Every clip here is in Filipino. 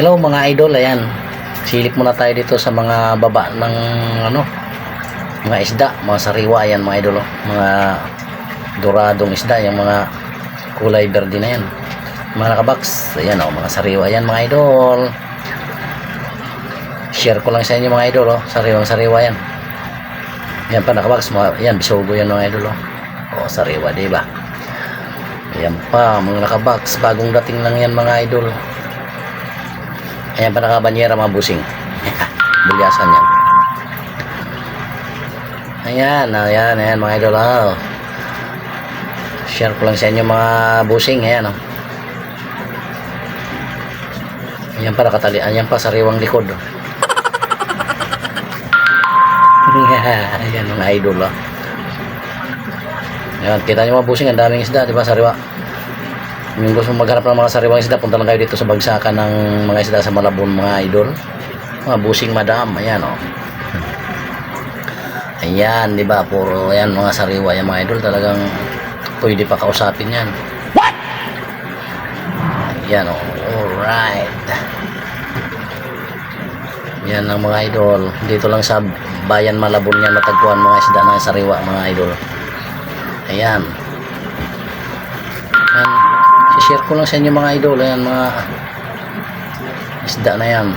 Hello mga idol, ayan. Silip muna tayo dito sa mga baba ng ano, mga isda, mga sariwa ayan mga idol. oh. Mga doradong isda, yung mga kulay verde na yan. Mga nakabox, ayan oh, mga sariwa ayan mga idol. Share ko lang sa inyo mga idol, oh. sariwang sariwa yan. Yan pa nakabox, mga, yan bisugo yan mga idol. Oh, oh sariwa, di ba? Ayan pa, mga nakabox, bagong dating lang yan mga idol. Ayan pa nakabanyera mga busing. Bulyasan yan. Ayan, ayan, ayan mga idol. Oh. Share ko lang sa inyo mga busing. Ayan oh. Ayan pa nakatali. Ayan pa sariwang likod. Oh. ayan mga idol. Oh. Ayan, kita nyo mga busing. Ang daming isda, di ba? Sariwa. Kung gusto maghanap ng mga sariwang isda, punta lang kayo dito sa bagsakan ng mga isda sa Malabon, mga idol. Mga busing madam, ayan o. Oh. Ayan, di ba? Puro, ayan, mga sariwa, yan mga idol. Talagang pwede pa kausapin yan. What? Ayan o. Oh. Alright. Yan ang mga idol. Dito lang sa bayan Malabon yan matagpuan mga isda ng sariwa, mga idol. Ayan. Ayan. Share ko lang sa inyo mga idol ayan mga isda na yan.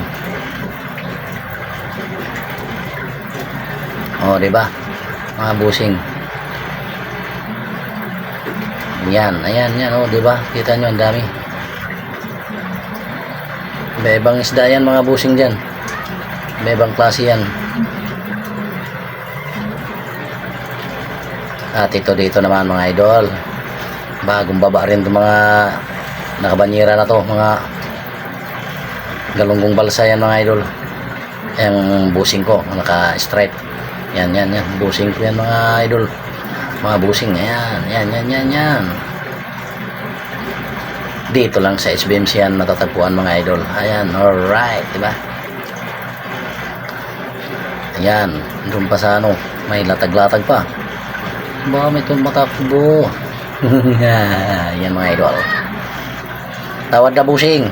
O di ba? Mga busing. Yan ayan yan o di ba? Kita nyo ang dami. Bebang isda yan mga busing dyan. Bebang klase yan. At ito dito naman mga idol bagong baba rin itong mga nakabanyera na to mga galunggong balsa yan mga idol. Yung busing ko naka stripe yan yan yan. Busing ko yan mga idol. Mga busing yan yan yan yan yan. Dito lang sa SBMC yan natatagpuan mga idol. Ayan alright diba? Ayan doon pa sa ano may latag-latag pa. Ba may tumatakbo yan mga idol. Tawad na busing